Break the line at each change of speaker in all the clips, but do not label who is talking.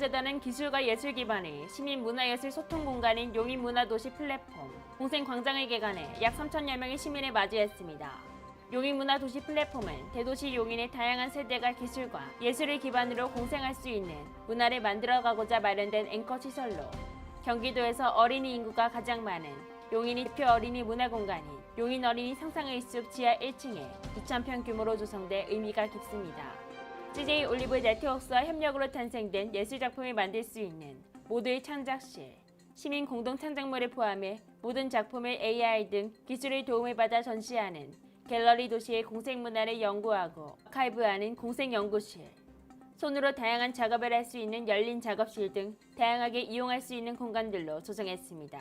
재단은 기술과 예술 기반의 시민 문화예술 소통 공간인 용인 문화도시 플랫폼 공생 광장을 개관해 약 3천여 명의 시민을 맞이했습니다. 용인 문화도시 플랫폼은 대도시 용인의 다양한 세대가 기술과 예술을 기반으로 공생할 수 있는 문화를 만들어가고자 마련된 앵커 시설로 경기도에서 어린이 인구가 가장 많은 용인이 대표 어린이 문화공간인 용인 어린이 상상의 숲 지하 1층에 2,000평 규모로 조성돼 의미가 깊습니다. CJ 올리브 네트워크와 협력으로 탄생된 예술작품을 만들 수 있는 모두의 창작실, 시민 공동 창작물을 포함해 모든 작품을 AI 등 기술의 도움을 받아 전시하는 갤러리 도시의 공생 문화를 연구하고 아카이브하는 공생 연구실, 손으로 다양한 작업을 할 수 있는 열린 작업실 등 다양하게 이용할 수 있는 공간들로 조성했습니다.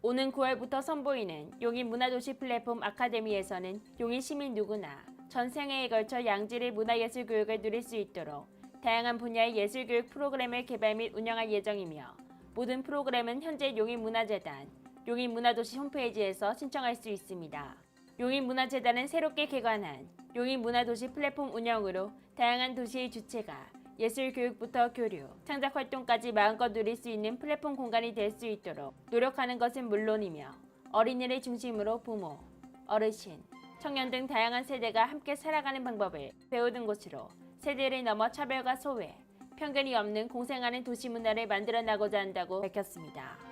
오는 9월부터 선보이는 용인 문화도시 플랫폼 아카데미에서는 용인 시민 누구나 전 생애에 걸쳐 양질의 문화예술 교육을 누릴 수 있도록 다양한 분야의 예술 교육 프로그램을 개발 및 운영할 예정이며 모든 프로그램은 현재 용인문화재단, 용인문화도시 홈페이지에서 신청할 수 있습니다. 용인문화재단은 새롭게 개관한 용인문화도시 플랫폼 운영으로 다양한 도시의 주체가 예술 교육부터 교류, 창작 활동까지 마음껏 누릴 수 있는 플랫폼 공간이 될 수 있도록 노력하는 것은 물론이며 어린이를 중심으로 부모, 어르신, 청년 등 다양한 세대가 함께 살아가는 방법을 배우는 곳으로 세대를 넘어 차별과 소외, 편견이 없는 공생하는 도시 문화를 만들어 나고자 한다고 밝혔습니다.